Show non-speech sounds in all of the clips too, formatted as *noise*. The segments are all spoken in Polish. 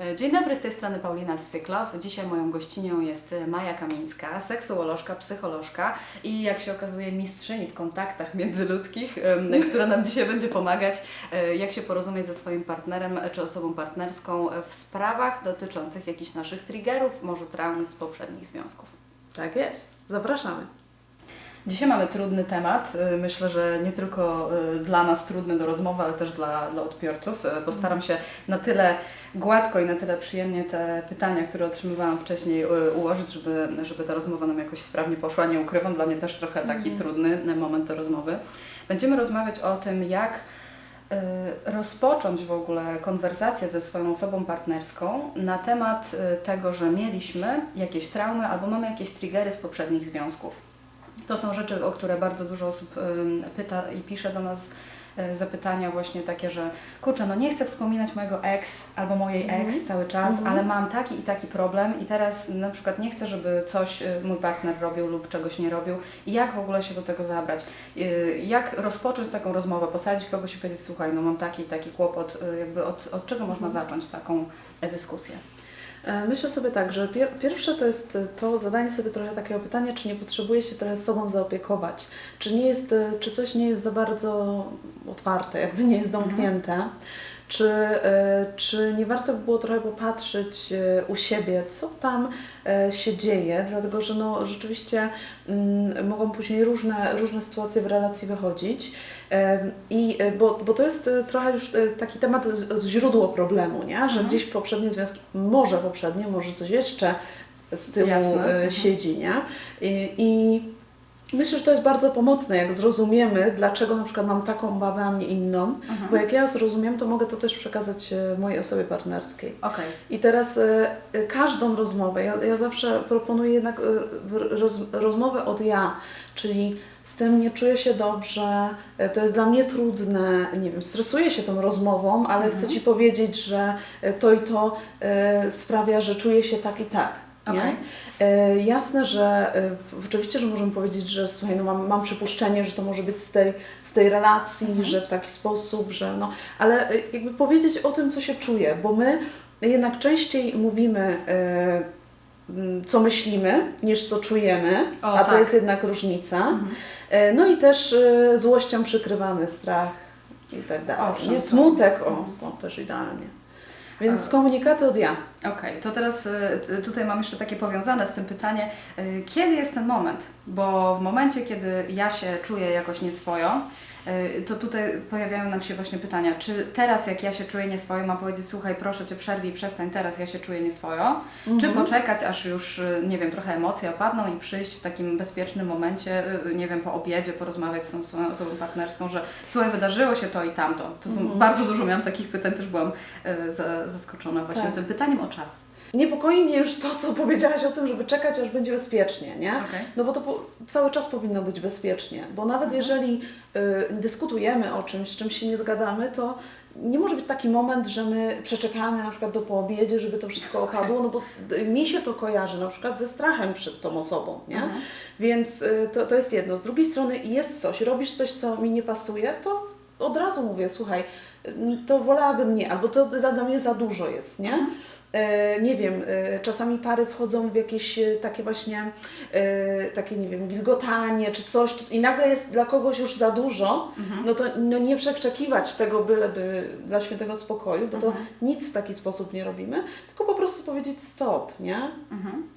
E, Dzień dobry, z tej strony Paulina z Cyklow. Dzisiaj moją gościnią jest Maja Kamińska, seksuolożka, psycholożka i jak się okazuje mistrzyni w kontaktach międzyludzkich, *laughs* która nam dzisiaj będzie pomagać, e, jak się porozumieć ze swoim partnerem czy osobą partnerską w sprawach dotyczących jakichś naszych triggerów, może traum z poprzednich związków. Tak jest. Zapraszamy. Dzisiaj mamy trudny temat. Y, Myślę, że nie tylko y, dla nas trudny do rozmowy, ale też dla, dla odbiorców. Y, Postaram się na tyle gładko i na tyle przyjemnie te pytania, które otrzymywałam wcześniej, ułożyć, żeby, żeby ta rozmowa nam jakoś sprawnie poszła. Nie ukrywam, dla mnie też trochę taki trudny moment do rozmowy. Będziemy rozmawiać o tym, jak rozpocząć w ogóle konwersację ze swoją osobą partnerską na temat tego, że mieliśmy jakieś traumy albo mamy jakieś triggery z poprzednich związków. To są rzeczy, o które bardzo dużo osób pyta i pisze do nas y, zapytania właśnie takie, że kurczę, no nie chcę wspominać mojego ex albo mojej ex cały czas, ale mam taki i taki problem i teraz na przykład nie chcę, żeby coś y, mój partner robił lub czegoś nie robił. I jak w ogóle się do tego zabrać? Y, Jak rozpocząć taką rozmowę, posadzić kogoś i powiedzieć, słuchaj, no mam taki i taki kłopot, y, jakby od, od czego można zacząć taką e, dyskusję? E, Myślę sobie tak, że pier pierwsze to jest to zadanie sobie trochę takiego pytania, czy nie potrzebuje się trochę sobą zaopiekować, czy nie jest, e, czy coś nie jest za bardzo otwarte, jakby nie jest domknięte, czy, e, czy nie warto by było trochę popatrzeć e, u siebie, co tam e, się dzieje, dlatego że no, rzeczywiście mm, mogą później różne, różne sytuacje w relacji wychodzić. I bo, bo to jest trochę już taki temat źródło problemu, nie? że gdzieś poprzednie związki, może poprzednie, może coś jeszcze z tyłu Jasne. Mhm. siedzi. Nie? I, I myślę, że to jest bardzo pomocne, jak zrozumiemy, dlaczego na przykład mam taką obawę, a nie inną, bo jak ja zrozumiem, to mogę to też przekazać e, mojej osobie partnerskiej. Okej. I teraz e, każdą rozmowę, ja, ja zawsze proponuję jednak roz, rozmowę od ja, czyli z tym nie czuję się dobrze, to jest dla mnie trudne, nie wiem, stresuję się tą rozmową, ale chcę Ci powiedzieć, że to i to e, sprawia, że czuję się tak i tak. Okej. E, jasne, że e, oczywiście, że możemy powiedzieć, że słuchaj, no mam, mam przypuszczenie, że to może być z tej, z tej relacji, że w taki sposób, że no, ale e, jakby powiedzieć o tym, co się czuje, bo my jednak częściej mówimy, e, co myślimy, niż co czujemy, O, a to tak. jest jednak różnica. E, no i też e, złością przykrywamy strach i tak dalej. Owszem, to- Smutek, o, to też idealnie. Więc komunikaty od ja. Okej, to teraz t- tutaj mam jeszcze takie powiązane z tym pytanie, y, kiedy jest ten moment? Bo w momencie, kiedy ja się czuję jakoś nieswojo, to tutaj pojawiają nam się właśnie pytania, czy teraz jak ja się czuję nieswojo, mam powiedzieć, słuchaj, proszę Cię przerwij, przestań, teraz ja się czuję nieswojo, czy poczekać, aż już, y, nie wiem, trochę emocje opadną i przyjść w takim bezpiecznym momencie, y, nie wiem, po obiedzie, porozmawiać z tą swoją osobą partnerską, że słuchaj, wydarzyło się to i tamto. To są, bardzo dużo miałam takich pytań, też byłam y, za, zaskoczona właśnie Tak. tym pytaniem o czas. Niepokoi mnie już to, co powiedziałaś o tym, żeby czekać, aż będzie bezpiecznie, nie? Okej. No bo to po, cały czas powinno być bezpiecznie, bo nawet jeżeli y, dyskutujemy o czymś, z czymś się nie zgadamy, to nie może być taki moment, że my przeczekamy na przykład do poobiedzie, żeby to wszystko opadło, no bo mi się to kojarzy na przykład ze strachem przed tą osobą, nie? Więc y, to, to jest jedno. Z drugiej strony jest coś, robisz coś, co mi nie pasuje, to od razu mówię, słuchaj, y, to wolałabym nie, albo to dla mnie za dużo jest, nie? E, nie wiem, e, czasami pary wchodzą w jakieś e, takie właśnie, e, takie nie wiem, wilgotanie czy coś i nagle jest dla kogoś już za dużo, no to no nie przeczekiwać tego byleby dla świętego spokoju, bo to nic w taki sposób nie robimy, tylko po prostu powiedzieć stop, nie? Ym,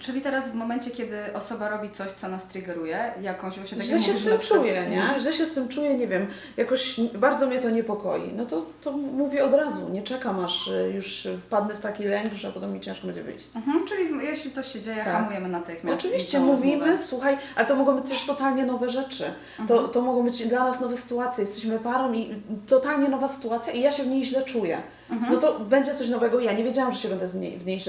czyli teraz w momencie, kiedy osoba robi coś, co nas triggeruje, jakąś właśnie tak jak się z że tym czuję, nie? Źle się z tym czuję, nie wiem, jakoś bardzo mnie to niepokoi. No to, to mówię od razu, nie czekam aż e, już wpadnę w taki lęk, że potem mi ciężko będzie wyjść. Mhm, czyli jeśli coś się dzieje, Tak. hamujemy natychmiast. Oczywiście mówimy, rozmowę. słuchaj, ale to mogą być też totalnie nowe rzeczy. To, to mogą być dla nas nowe sytuacje. Jesteśmy parą i totalnie nowa sytuacja i ja się w niej źle czuję. No to będzie coś nowego. Ja nie wiedziałam, że się będę z niej, w niej.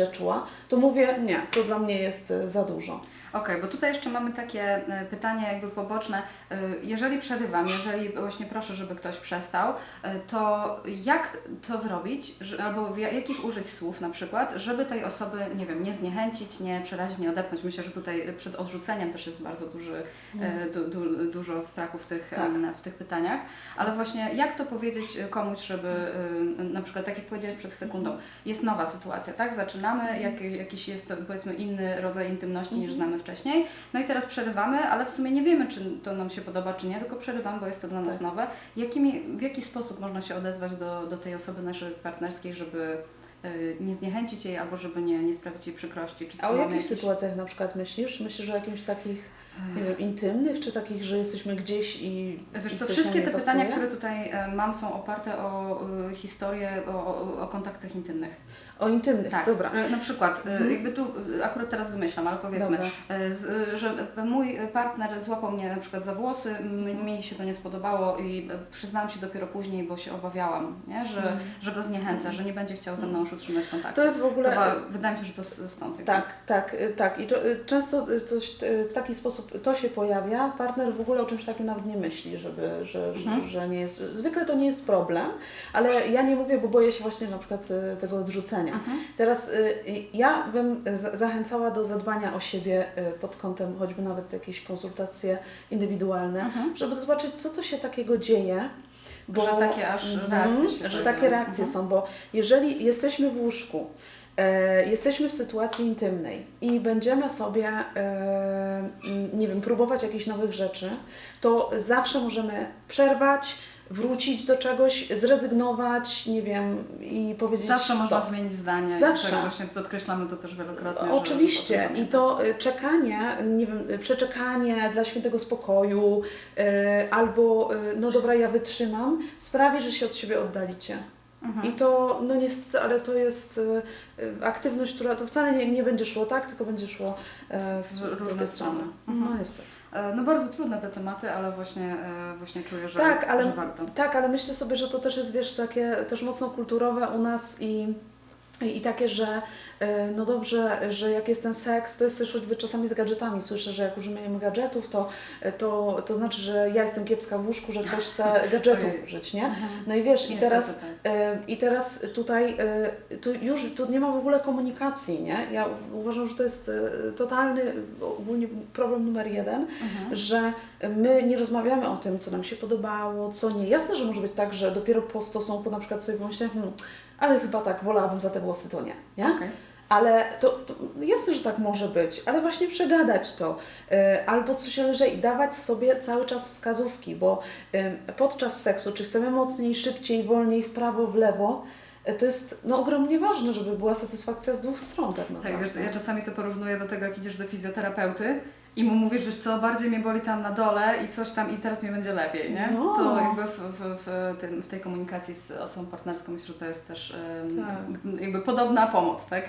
To mówię, nie, to dla mnie jest e, za dużo. Okej, bo tutaj jeszcze mamy takie e, pytanie jakby poboczne. E, Jeżeli przerywam, jeżeli właśnie proszę, żeby ktoś przestał, e, to jak to zrobić, albo jakich użyć słów na przykład, żeby tej osoby, nie wiem, nie zniechęcić, nie przerazić, nie odepchnąć. Myślę, że tutaj przed odrzuceniem też jest bardzo duży, e, du, du, dużo strachu w tych, Tak. w tych pytaniach, ale właśnie jak to powiedzieć komuś, żeby na przykład, tak jak powiedziałeś przed sekundą, jest nowa sytuacja, tak? Zaczynamy, jak, jakiś jest to powiedzmy inny rodzaj intymności niż znamy wcześniej. No i teraz przerywamy, ale w sumie nie wiemy, czy to nam się podoba, czy nie, tylko przerywamy, bo jest to dla nas Tak. nowe. Jakimi, w jaki sposób można się odezwać do, do tej osoby naszej partnerskiej, żeby y, nie zniechęcić jej albo żeby nie, nie sprawić jej przykrości? Czy A o jakich jakieś- sytuacjach na przykład myślisz? Myślisz o jakimś takich nie wiem, intymnych, czy takich, że jesteśmy gdzieś i Wiesz i co, wszystkie te nie pytania, pasuje? które tutaj e, mam, są oparte o historię, o, o kontaktach intymnych. O intymnych, Tak, dobra. e, na przykład, e, Mhm. jakby tu e, akurat teraz wymyślam, ale powiedzmy, z, że mój partner złapał mnie na przykład za włosy, mi się to nie spodobało i przyznałam się dopiero później, bo się obawiałam, nie? Że, Mhm. że go zniechęcę, że nie będzie chciał ze mną już utrzymać kontaktu. To jest w ogóle... Chyba, wydaje mi się, że to stąd. jakby. Tak, tak, tak. I to, często to, w taki sposób to się pojawia. Partner w ogóle o czymś takim nawet nie myśli, żeby, że, Mhm. że, że nie jest. Zwykle to nie jest problem, ale ja nie mówię, bo boję się właśnie na przykład tego odrzucenia. Mhm. Teraz y, ja bym za- zachęcała do zadbania o siebie y, pod kątem choćby nawet jakieś konsultacje indywidualne, Mhm. żeby zobaczyć, co to się takiego dzieje. Że takie aż Mhm, reakcje się Że takie reakcje Mhm. są, bo jeżeli jesteśmy w łóżku, e, jesteśmy w sytuacji intymnej i będziemy sobie, e, nie wiem, próbować jakichś nowych rzeczy, to zawsze możemy przerwać, wrócić do czegoś, zrezygnować, nie wiem, i powiedzieć Zawsze można stop. zmienić zdanie. Zawsze. Tak właśnie podkreślamy to też wielokrotnie. Oczywiście i to y, czekanie, nie wiem, y, przeczekanie dla świętego spokoju y, albo no dobra, ja wytrzymam, sprawi, że się od siebie oddalicie. Mhm. I to, no niestety, ale to jest aktywność, która to wcale nie, nie będzie szło tak, tylko będzie szło Z z różnych stron. Mhm. No niestety. E, No bardzo trudne te tematy, ale właśnie, e, właśnie czuję, że, Tak, ale, że warto. tak, ale myślę sobie, że to też jest, wiesz, takie też mocno kulturowe u nas i, i, takie, że e, no dobrze, że jak jest ten seks, to jest też choćby czasami z gadżetami. Słyszę, że jak używamy gadżetów, to, to, to znaczy, że ja jestem kiepska w łóżku, że ktoś chce *laughs* gadżetów użyć, nie? Mhm. No i wiesz, i teraz, tak. e, i teraz tutaj e, tu już tu nie ma w ogóle komunikacji, nie? Ja uważam, że to jest totalny ogólnie problem numer jeden, Mhm. że my nie rozmawiamy o tym, co nam się podobało, co nie. Jasne, że może być tak, że dopiero po stosunku na przykład sobie pomyślałem, hmm, ale chyba tak, wolałabym za te włosy, to nie, nie? Okej. Ale to, to jasne, że tak może być, ale właśnie przegadać to, y, albo coś lżej, dawać sobie cały czas wskazówki, bo y, podczas seksu, czy chcemy mocniej, szybciej, wolniej, w prawo, w lewo, y, to jest no, ogromnie ważne, żeby była satysfakcja z dwóch stron tak naprawdę. Tak, wiesz, ja czasami to porównuję do tego, jak idziesz do fizjoterapeuty i mu mówisz, że co, bardziej mnie boli tam na dole i coś tam i teraz mi będzie lepiej, nie? No. To jakby w, w, w, w tej komunikacji z osobą partnerską myślę, że to jest też Tak. jakby podobna pomoc, tak?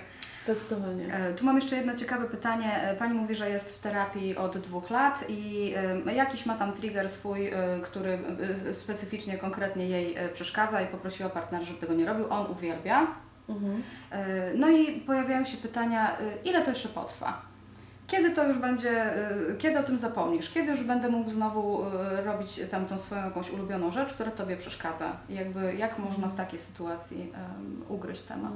Zdecydowanie. E, Tu mam jeszcze jedno ciekawe pytanie. E, Pani mówi, że jest w terapii od dwóch lat i jakiś ma tam trigger swój, e, który specyficznie, konkretnie jej przeszkadza i poprosiła partnera, żeby tego nie robił. On uwielbia. Mhm. No i pojawiają się pytania, ile to jeszcze potrwa? Kiedy to już będzie, e, kiedy o tym zapomnisz? Kiedy już będę mógł znowu e, robić tam tą swoją jakąś ulubioną rzecz, która Tobie przeszkadza? Jakby jak można w takiej sytuacji em, ugryźć temat?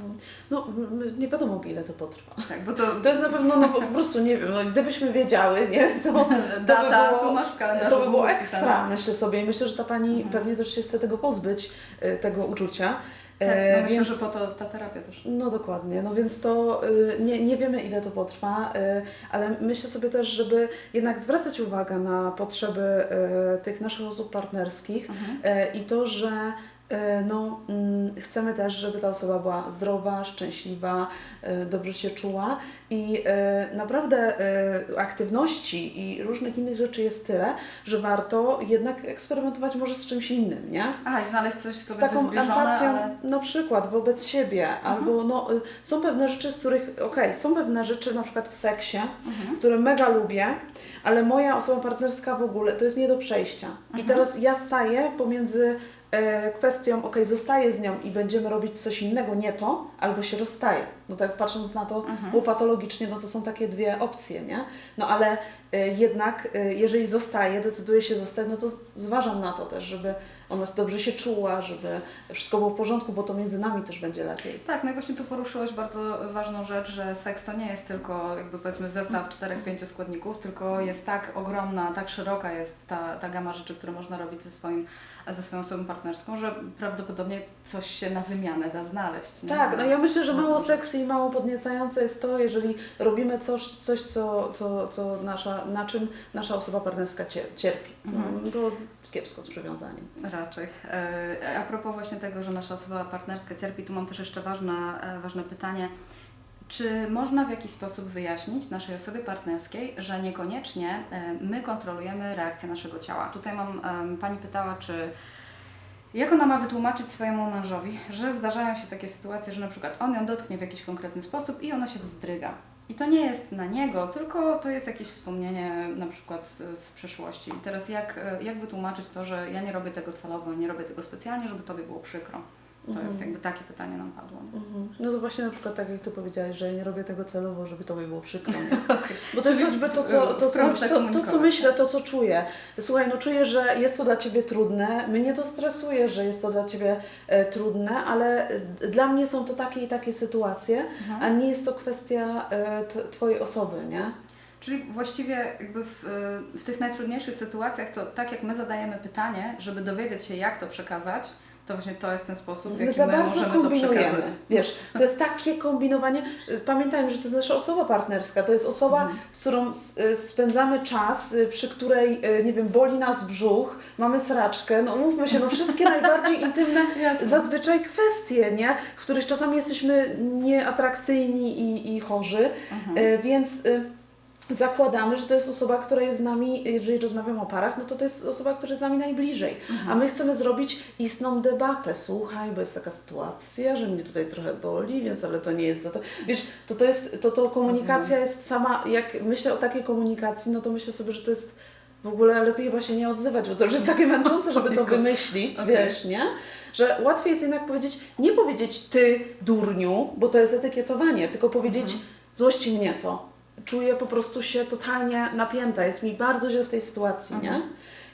No, m- m- nie wiadomo, ile to potrwa. Tak, bo to To jest na pewno, no po prostu nie wiem, no, gdybyśmy wiedziały, nie, to, to *laughs* data, by było, tu masz to by było ekstra, myślę sobie. I myślę, że ta Pani Mhm. pewnie też się chce tego pozbyć, y, tego uczucia. Tak, E, no myślę, więc- że po to ta terapia też. No dokładnie, no więc to y, nie, nie wiemy ile to potrwa, y, ale myślę sobie też, żeby jednak zwracać uwagę na potrzeby y, tych naszych osób partnerskich Mhm. i to, że no, mm, chcemy też, żeby ta osoba była zdrowa, szczęśliwa, y, dobrze się czuła i y, naprawdę aktywności i różnych innych rzeczy jest tyle, że warto jednak eksperymentować może z czymś innym, nie? Aha, i znaleźć coś, co z będzie taką zbliżone, empatią ale... na przykład wobec siebie, albo no, y, są pewne rzeczy, z których, okej, są pewne rzeczy na przykład w seksie, Mhm. które mega lubię, ale moja osoba partnerska w ogóle to jest nie do przejścia. I Mhm. teraz ja staję pomiędzy e, kwestią, ok, zostaję z nią i będziemy robić coś innego, nie to, albo się rozstaję. No tak patrząc na to, Mhm. bo patologicznie, no to są takie dwie opcje, nie? No ale e, jednak, e, jeżeli zostaję, decyduję się zostać, no to zważam na to też, żeby ona dobrze się czuła, żeby wszystko było w porządku, bo to między nami też będzie lepiej. Tak, no i właśnie tu poruszyłeś bardzo ważną rzecz, że seks to nie jest tylko jakby powiedzmy zestaw czterech, pięciu składników, tylko jest tak ogromna, tak szeroka jest ta, ta gama rzeczy, które można robić ze, swoim, ze swoją osobą partnerską, że prawdopodobnie coś się na wymianę da znaleźć. nie? Tak, no ja myślę, że mało seksy i mało podniecające jest to, jeżeli robimy coś, coś co, co, co nasza, na czym nasza osoba partnerska cier- cierpi. Mhm. No, to kiepsko z przywiązaniem. Raczej. E, A propos właśnie tego, że nasza osoba partnerska cierpi, tu mam też jeszcze ważne, e, ważne pytanie. Czy można w jakiś sposób wyjaśnić naszej osobie partnerskiej, że niekoniecznie e, my kontrolujemy reakcję naszego ciała? Tutaj mam, Pani pytała, czy jak ona ma wytłumaczyć swojemu mężowi, że zdarzają się takie sytuacje, że na przykład on ją dotknie w jakiś konkretny sposób i ona się wzdryga. I to nie jest na niego, tylko to jest jakieś wspomnienie na przykład z, z przeszłości. I teraz jak, e, jak wytłumaczyć to, że ja nie robię tego celowo, nie robię tego specjalnie, żeby Tobie było przykro? To jest jakby takie pytanie nam padło. Mhm. No to właśnie na przykład tak jak Ty powiedziałaś, że ja nie robię tego celowo, żeby to mi było przykro. Nie? *laughs* Bo to jest choćby to, co, to, co, wprost to, to, co myślę, to co czuję. Słuchaj, no czuję, że jest to dla Ciebie trudne. Mnie to stresuje, że jest to dla Ciebie e, trudne, ale e, dla mnie są to takie i takie sytuacje, a nie jest to kwestia e, Twojej osoby, nie? Czyli właściwie jakby w, y, w tych najtrudniejszych sytuacjach to tak jak my zadajemy pytanie, żeby dowiedzieć się jak to przekazać, to właśnie to jest ten sposób, w My jaki za my bardzo możemy to kombinujemy. przekazać. Wiesz, to jest takie kombinowanie. Pamiętajmy, że to jest nasza osoba partnerska. To jest osoba, Mhm. z którą y, spędzamy czas, y, przy której, y, nie wiem, boli nas brzuch, mamy sraczkę. No mówmy się, no wszystkie najbardziej intymne *laughs* Jasne. zazwyczaj kwestie, nie? W których czasami jesteśmy nieatrakcyjni i, i chorzy. Mhm. Więc zakładamy, że to jest osoba, która jest z nami, jeżeli rozmawiamy o parach, no to to jest osoba, która jest z nami najbliżej. Mhm. A my chcemy zrobić istną debatę. Słuchaj, bo jest taka sytuacja, że mnie tutaj trochę boli, więc ale to nie jest za to. Wiesz, to, to jest, to, to komunikacja jest sama, jak myślę o takiej komunikacji, no to myślę sobie, że to jest w ogóle lepiej chyba się nie odzywać, bo to już jest takie męczące, żeby to *laughs* wymyślić, Okej. wiesz, nie? Że łatwiej jest jednak powiedzieć, nie powiedzieć ty durniu, bo to jest etykietowanie, tylko powiedzieć Mhm. złości mnie to. Czuję po prostu się totalnie napięta, jest mi bardzo źle w tej sytuacji, nie?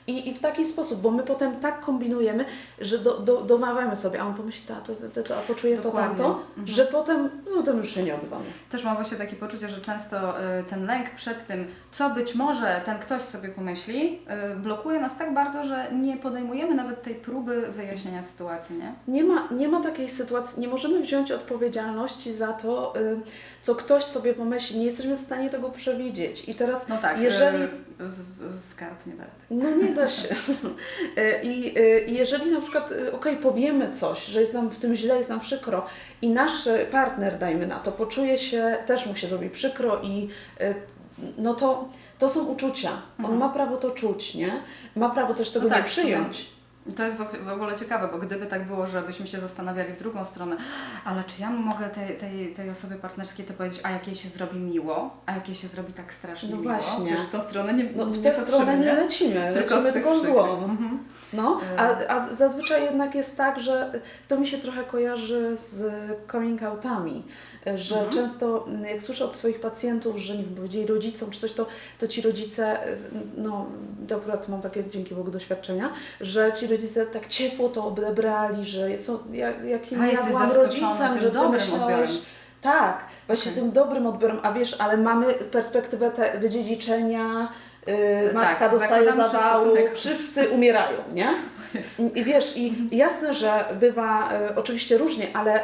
I, I w taki sposób, bo my potem tak kombinujemy, że do, do, domawiamy sobie, a on pomyśli to, to, to, to a poczuje to Dokładnie. tamto, Mhm. że potem, no to już się nie odzywamy. Też mam właśnie takie poczucie, że często y, ten lęk przed tym, co być może ten ktoś sobie pomyśli, y, blokuje nas tak bardzo, że nie podejmujemy nawet tej próby wyjaśnienia sytuacji, nie? Nie ma, nie ma takiej sytuacji, nie możemy wziąć odpowiedzialności za to, y, co ktoś sobie pomyśli, nie jesteśmy w stanie tego przewidzieć. I teraz, No tak, jeżeli... z, z kart nie da. No nie da się. E, I, y, I jeżeli na przykład, y, okej, powiemy coś, że jest nam w tym źle, jest nam przykro i nasz partner, dajmy na to, poczuje się, też mu się zrobi przykro i no to, to są uczucia. On Mhm. ma prawo to czuć, nie? Ma prawo też tego No tak, nie przyjąć. To jest w ogóle ciekawe, bo gdyby tak było, żebyśmy się zastanawiali w drugą stronę, ale czy ja mogę tej, tej, tej osobie partnerskiej to powiedzieć, a jak jej się zrobi miło, a jak jej się zrobi tak strasznie No miło? właśnie. Wiesz, w tą stronę nie No w tę stronę nie lecimy, lecimy tylko w przykrych. złą. Mhm. No, a, a zazwyczaj jednak jest tak, że to mi się trochę kojarzy z coming outami, że Mhm. często jak słyszę od swoich pacjentów, że nie wiem, powiedzieli rodzicom czy coś, to, to ci rodzice, no to akurat mam takie dzięki Bogu doświadczenia, że ci rodzice tak ciepło to odebrali, że co, jak, jakim ja byłam rodzicem, że ty myślałeś... odbiorem. Tak, właśnie Okej. tym dobrym odbiorem, a wiesz, ale mamy perspektywę te wydziedziczenia, yy, Tak, matka dostaje zakładamy zawału, wszyscy umierają, nie? I wiesz, i jasne, że bywa e, oczywiście różnie, ale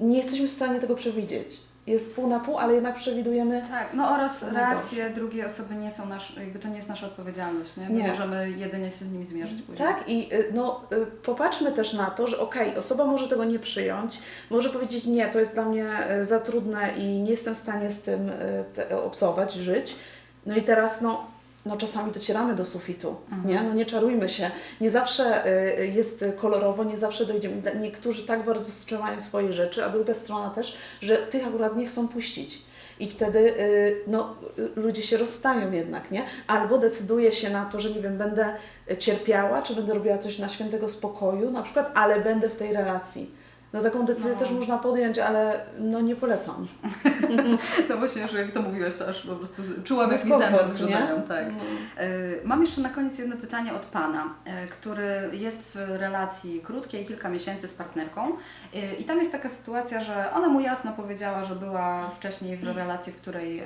nie jesteśmy w stanie tego przewidzieć. Jest pół na pół, ale jednak przewidujemy. Tak, no oraz reakcje drugiej osoby nie są nasz, jakby to nie jest nasza odpowiedzialność, nie? Nie. możemy jedynie się z nimi zmierzyć później. Tak, i y, no, y, popatrzmy też na to, że okej, osoba może tego nie przyjąć, może powiedzieć nie, to jest dla mnie y, za trudne i nie jestem w stanie z tym obcować, żyć. No i teraz, no, no czasami docieramy do sufitu, Mhm. nie? No nie czarujmy się. Nie zawsze y, jest kolorowo, nie zawsze dojdziemy. Niektórzy tak bardzo strzymają swoje rzeczy, a druga strona też, że tych akurat nie chcą puścić. I wtedy y, no, y, ludzie się rozstają jednak, nie? Albo decyduje się na to, że nie wiem, będę cierpiała, czy będę robiła coś na świętego spokoju, na przykład, ale będę w tej relacji. No taką decyzję No. też można podjąć, ale no nie polecam. *laughs* No właśnie, już jak to mówiłeś, to aż po prostu czułam, jak mi Dyskomfort, zęby zgrzytają. nie? Tak. No. Y, Mam jeszcze na koniec jedno pytanie od Pana, y, który jest w relacji krótkiej, kilka miesięcy z partnerką y, i tam jest taka sytuacja, że ona mu jasno powiedziała, że była wcześniej w relacji, w której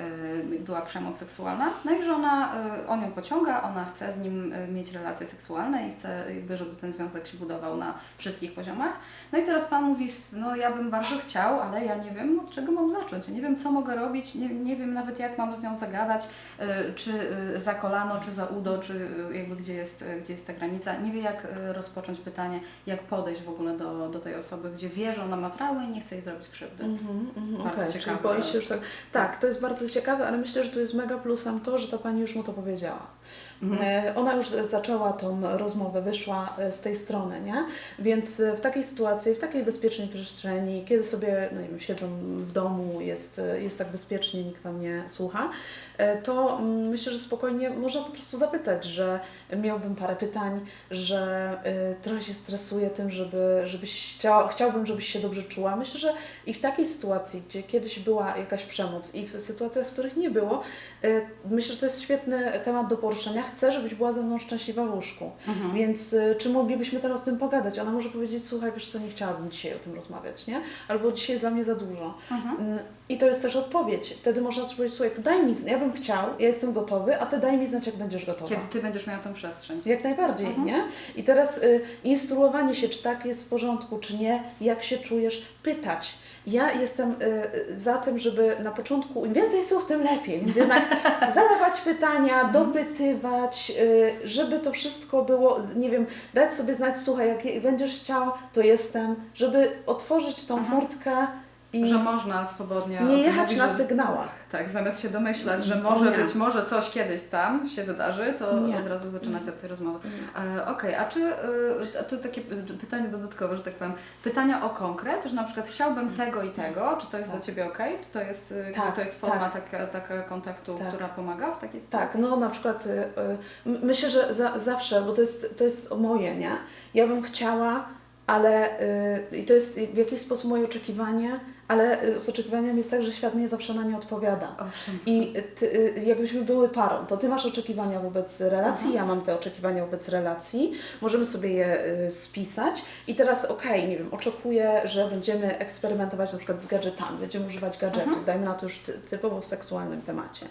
była przemoc seksualna, no i że ona, on ją pociąga, ona chce z nim mieć relacje seksualne i chce jakby, żeby ten związek się budował na wszystkich poziomach. No i teraz Pan mówi, s- no ja bym bardzo chciał, ale ja nie wiem od czego mam zacząć, ja nie wiem co mogę robić, nie, nie wiem nawet jak mam z nią zagadać, y, czy y, za kolano, czy za udo, czy y, jakby gdzie jest, gdzie jest ta granica. Nie wie jak rozpocząć pytanie, jak podejść w ogóle do, do tej osoby, gdzie wie, że ona ma traumę i nie chce jej zrobić krzywdy. Mhm, mhm, Bardzo okej, czyli ciekawe. boi się już tak. Tak, to jest bardzo ciekawe, ale myślę, że tu jest mega plusem to, że ta pani już mu to powiedziała. Mhm. E, Ona już zaczęła tą rozmowę, wyszła e, z tej strony, nie? Więc e, w takiej sytuacji, w takiej bezpiecznej przestrzeni, kiedy sobie, no nie wiem, siedzą w domu, jest, jest tak bezpiecznie, nikt tam nie słucha, to mm, myślę, że spokojnie można po prostu zapytać, że miałbym parę pytań, że trochę się stresuję tym, żeby, żebyś chciała, chciałbym, żebyś się dobrze czuła. Myślę, że i w takiej sytuacji, gdzie kiedyś była jakaś przemoc i w sytuacjach, w których nie było, myślę, że to jest świetny temat do poruszenia. Chcę, żebyś była ze mną szczęśliwa w łóżku. Mhm. Więc y, czy moglibyśmy teraz o tym pogadać? Ona może powiedzieć, słuchaj, wiesz co, nie chciałabym dzisiaj o tym rozmawiać, nie? Albo dzisiaj jest dla mnie za dużo. Mhm. Mm, I to jest też odpowiedź. Wtedy można powiedzieć, słuchaj, to daj mi, ja bym chciał, ja jestem gotowy, a ty daj mi znać, jak będziesz gotowa. Kiedy Ty będziesz miała tę przestrzeń. Jak najbardziej, Mhm. nie? I teraz y, instruowanie się, czy tak jest w porządku, czy nie, jak się czujesz, pytać. Ja jestem y, y, za tym, żeby na początku, im więcej słów, tym lepiej, więc jednak *laughs* zadawać pytania, dopytywać, y, żeby to wszystko było, nie wiem, dać sobie znać, słuchaj, jak będziesz chciał, to jestem, żeby otworzyć tą Mhm. furtkę i Że można swobodnie nie jechać na że- sygnałach. Tak, zamiast się domyślać, że może być może coś kiedyś tam się wydarzy, to Nie. od razu zaczynać od tej rozmowy. E, Okej, a czy, e, tu takie pytanie dodatkowe, że tak powiem, pytania o konkret, że na przykład chciałbym tego i tego, czy to jest Tak. dla Ciebie ok? Czy to jest, e, Tak, to jest forma taka, taka kontaktu, Tak. która pomaga w takiej Tak, sytuacji? no na przykład y, myślę, że za, zawsze, bo to jest, to jest moje, nie? Ja bym chciała, ale y, to jest w jakiś sposób moje oczekiwanie, ale y, z oczekiwaniem jest tak, że świat nie zawsze na nie odpowiada. Owszem. I ty, y, jakbyśmy były parą, to ty masz oczekiwania wobec relacji, Mhm. ja mam te oczekiwania wobec relacji, możemy sobie je y, spisać i teraz okej, nie wiem, oczekuję, że będziemy eksperymentować na przykład z gadżetami, będziemy używać gadżetów, Mhm. dajmy na to już ty, typowo w seksualnym temacie.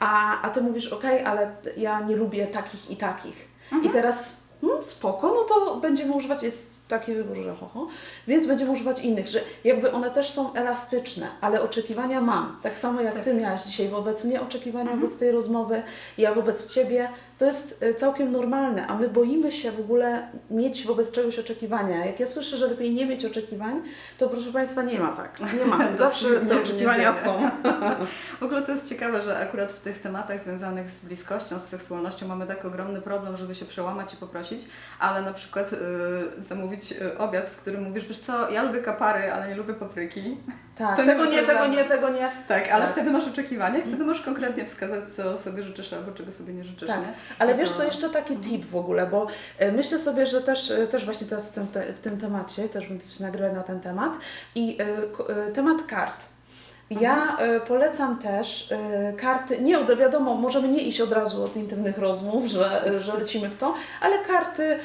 A, a ty mówisz, okej, ale ja nie lubię takich i takich. Mhm. I teraz hmm, spoko, no to będziemy używać, jest taki wybór, że ho, ho, więc będziemy używać innych, że jakby one też są elastyczne, ale oczekiwania mam. Tak samo jak Tak. Ty miałaś dzisiaj wobec mnie oczekiwania Mhm. wobec tej rozmowy, ja wobec Ciebie, to jest y, całkiem normalne, a my boimy się w ogóle mieć wobec czegoś oczekiwania. Jak ja słyszę, że lepiej nie mieć oczekiwań, to proszę Państwa nie ma tak. Nie ma. *laughs* Zawsze te oczekiwania są. *laughs* W ogóle to jest ciekawe, że akurat w tych tematach związanych z bliskością, z seksualnością mamy tak ogromny problem, żeby się przełamać i poprosić, ale na przykład y, zamówić y, obiad, w którym mówisz, wiesz co, ja lubię kapary, ale nie lubię papryki. Tak, To tego ma nie, tego nie, tego nie. Tak, ale Tak. wtedy masz oczekiwania, i wtedy możesz konkretnie wskazać, co sobie życzysz albo czego sobie nie życzysz, Tak. nie? Ale No wiesz to- co, jeszcze taki tip w ogóle, bo e, myślę sobie, że też, e, też właśnie teraz w tym, te, w tym temacie, też będę coś nagrywać na ten temat i ko- e, temat kart. Ja e, polecam też e, karty, nie od, wiadomo, możemy nie iść od razu od intymnych rozmów, że, e, że lecimy w to, ale karty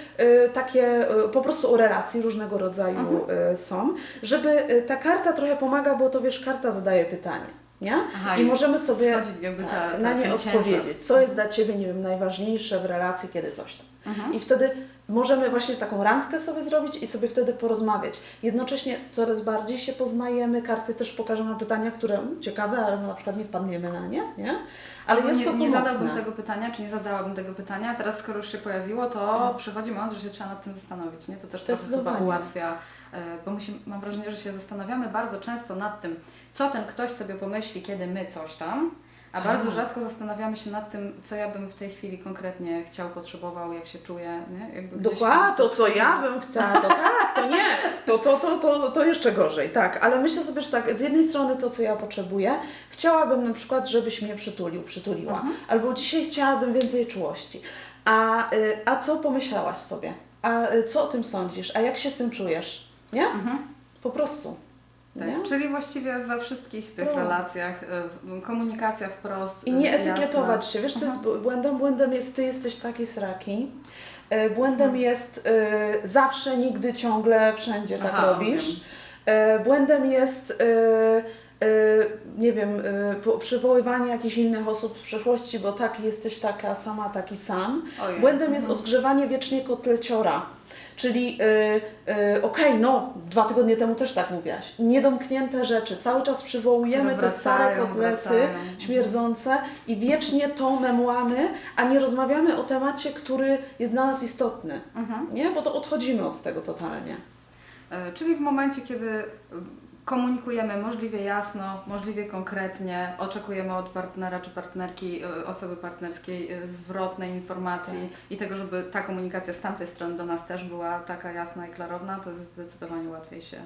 takie po prostu o relacji różnego rodzaju e, są, żeby ta karta trochę pomaga, bo to wiesz, karta zadaje pytanie, nie? Aha, I możemy sobie schodzić jakby ta, tak, ta, na nie ten odpowiedzieć, ciężar. co jest dla Ciebie, nie wiem, najważniejsze w relacji, kiedy coś tam. Mhm. I wtedy możemy właśnie taką randkę sobie zrobić i sobie wtedy porozmawiać. Jednocześnie coraz bardziej się poznajemy, karty też pokażą nam pytania, które mm, ciekawe, ale na przykład nie wpadniemy na nie, nie? Ale jest nie, to nie zadałbym tego pytania, czy nie zadałabym tego pytania, teraz skoro już się pojawiło, to przychodzi moment, że się trzeba nad tym zastanowić, nie? To też trochę chyba ułatwia, e, bo musimy, mam wrażenie, że się zastanawiamy bardzo często nad tym, co ten ktoś sobie pomyśli, kiedy my coś tam, A bardzo rzadko zastanawiamy się nad tym, co ja bym w tej chwili konkretnie chciał, potrzebował, jak się czuję. Nie? Jakby Dokładnie, to co ja bym chciała, to *laughs* tak, to nie, to, to, to, to, to jeszcze gorzej, tak, ale myślę sobie, że tak, z jednej strony to, co ja potrzebuję, chciałabym na przykład, żebyś mnie przytulił, przytuliła, Mhm. albo dzisiaj chciałabym więcej czułości, a, y, a co pomyślałaś sobie, a y, co o tym sądzisz, a jak się z tym czujesz, nie? Mhm. Po prostu, Tak, nie? czyli właściwie we wszystkich tych No. relacjach y, w- komunikacja wprost. I nie y, jasna. etykietować się. Wiesz, co jest bł- błędem? Błędem jest, ty jesteś taki sraki. E, Błędem Mhm. jest e, zawsze, nigdy, ciągle, wszędzie tak Aha, robisz. wiem. E, Błędem jest, e, e, nie wiem, po- przywoływanie jakichś innych osób w przeszłości, bo taki jesteś taka sama, taki sam. Ojej. Błędem jest Mhm. odgrzewanie wiecznie kotleciora. Czyli, yy, yy, okej, no, dwa tygodnie temu też tak mówiłaś. Niedomknięte rzeczy. Cały czas przywołujemy Które te stare wracają, kotlety wracają. śmierdzące i wiecznie to memłamy, a nie rozmawiamy o temacie, który jest dla nas istotny. Mhm. Nie? Bo to odchodzimy od tego totalnie. E, Czyli w momencie, kiedy y, komunikujemy możliwie jasno, możliwie konkretnie, oczekujemy od partnera czy partnerki, y, osoby partnerskiej y, zwrotnej informacji Tak. i tego, żeby ta komunikacja z tamtej strony do nas też była taka jasna i klarowna, to jest zdecydowanie łatwiej się,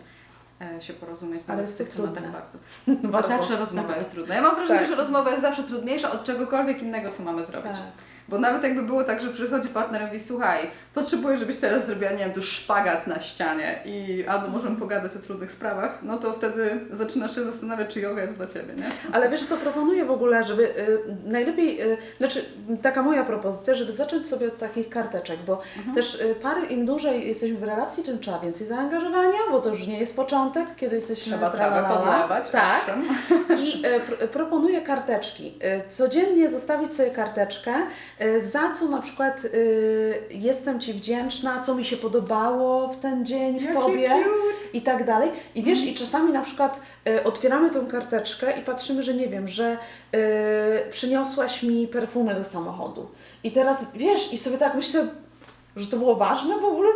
e, się porozumieć. Ale nawet jest w tych tematach bardzo. *laughs* Bardzo. Zawsze rozmowa jest trudna. Ja mam wrażenie, Tak. że rozmowa jest zawsze trudniejsza od czegokolwiek innego, co mamy zrobić. Tak. Bo nawet jakby było tak, że przychodzi partner i mówi, słuchaj, potrzebuję, żebyś teraz zrobiła, nie wiem, tu szpagat na ścianie i albo możemy pogadać o trudnych sprawach, no to wtedy zaczynasz się zastanawiać, czy yoga jest dla Ciebie, nie? Ale wiesz co, proponuję w ogóle, żeby y, najlepiej, y, znaczy taka moja propozycja, żeby zacząć sobie od takich karteczek, bo Mhm. też y, pary im dłużej jesteśmy w relacji, tym trzeba więcej zaangażowania, bo to już nie jest początek, kiedy jesteśmy Trzeba trawę podlewać. Tak. owszem. I y, pr- proponuję karteczki. Y, codziennie zostawić sobie karteczkę, y, za co na przykład y, jestem Ci wdzięczna, co mi się podobało w ten dzień w Jakie Tobie cute. i tak dalej. I wiesz, i czasami na przykład y, otwieramy tą karteczkę i patrzymy, że nie wiem, że y, przyniosłaś mi perfumy do samochodu. I teraz wiesz, i sobie tak myślę, że to było ważne w ogóle,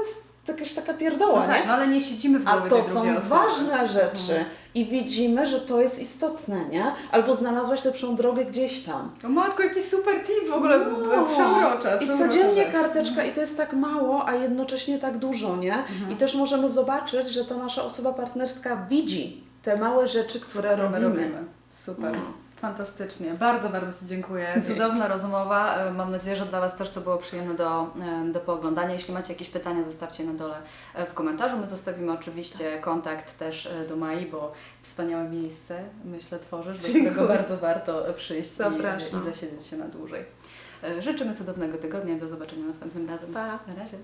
jakaś taka pierdoła, No tak, nie? no ale nie siedzimy w A głowie to tej są osoby. ważne rzeczy Mhm. i widzimy, że to jest istotne, nie? Albo znalazłaś lepszą drogę gdzieś tam. O matko, jaki super tip w ogóle, No. przeurocza. I codziennie rzecz. karteczka i to jest tak mało, a jednocześnie tak dużo, nie? Mhm. I też możemy zobaczyć, że ta nasza osoba partnerska widzi te małe rzeczy, które które my robimy. Super. No. Fantastycznie. Bardzo, bardzo Ci dziękuję. Dzięki. Cudowna rozmowa. E, Mam nadzieję, że dla Was też to było przyjemne do, e, do pooglądania. Jeśli macie jakieś pytania, zostawcie na dole e, w komentarzu. My zostawimy oczywiście kontakt też do Mai, bo wspaniałe miejsce, myślę, tworzysz, do Dziękuję. którego bardzo warto przyjść i, i zasiedzieć się na dłużej. Życzymy cudownego tygodnia. Do zobaczenia następnym razem. Pa. Na razie.